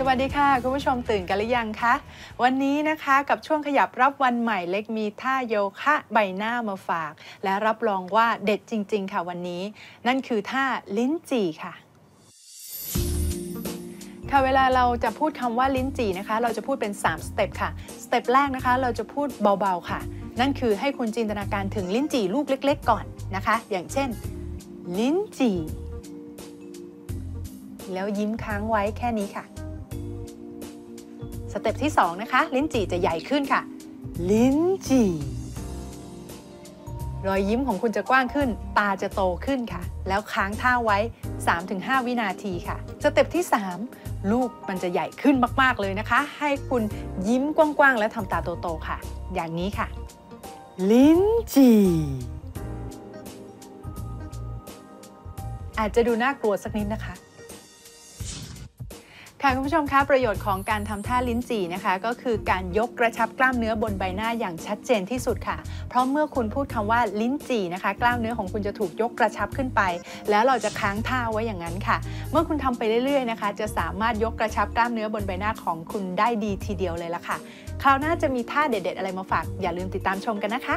สวัสดีค่ะ คุณผู้ชมตื่นกันหรือยังคะวันนี้นะคะกับช่วงขยับรับวันใหม่เล็กมีท่าโยคะใบหน้ามาฝาก และรับรองว่าเด็ดจริง ๆ ค่ะวันนี้ นั่นคือท่าลิ้นจี่ค่ะค่ะเวลาเราจะพูดคำว่าลิ้นจี่นะคะ เราจะพูดเป็น 3 สเต็ปค่ะ สเต็ปแรกนะคะ เราจะพูดเบาๆค่ะ นั่นคือให้คุณจินตนาการถึงลิ้นจี่ลูกเล็ก ๆ ก่อนนะคะ อย่างเช่น ลิ้นจี่แล้วยิ้มค้างไว้แค่นี้ค่ะ สเต็ปที่ 2 นะคะ ลิ้นจี่จะใหญ่ขึ้นค่ะ ลิ้นจี่ รอยยิ้มของคุณจะกว้างขึ้น ตาจะโตขึ้นค่ะ แล้วค้างท่าไว้ 3-5 วินาทีค่ะ สเต็ปที่ 3 ลูกมันจะใหญ่ขึ้นมาก ๆ เลยนะคะ ให้คุณยิ้มกว้าง ๆ และทำตาโต ๆ ค่ะ อย่างนี้ค่ะ ลิ้นจี่ อาจจะดูน่ากลัวสักนิดนะคะ ค่ะคุณผู้ชมคะประโยชน์ของการทำท่าลิ้นจี่นะคะ ก็คือการยกกระชับกล้ามเนื้อบนใบหน้าอย่างชัดเจนที่สุดค่ะ เพราะเมื่อคุณพูดคำว่าลิ้นจี่นะคะ กล้ามเนื้อของคุณจะถูกยกกระชับขึ้นไป แล้วเราจะค้างท่าไว้อย่างนั้นค่ะ เมื่อคุณทำไปเรื่อยๆนะคะ จะสามารถยกกระชับกล้ามเนื้อบนใบหน้าของคุณได้ดีทีเดียวเลยละค่ะ คราวหน้าจะมีท่าเด็ด ๆ อะไรมาฝากอย่าลืมติดตามชมกันนะคะ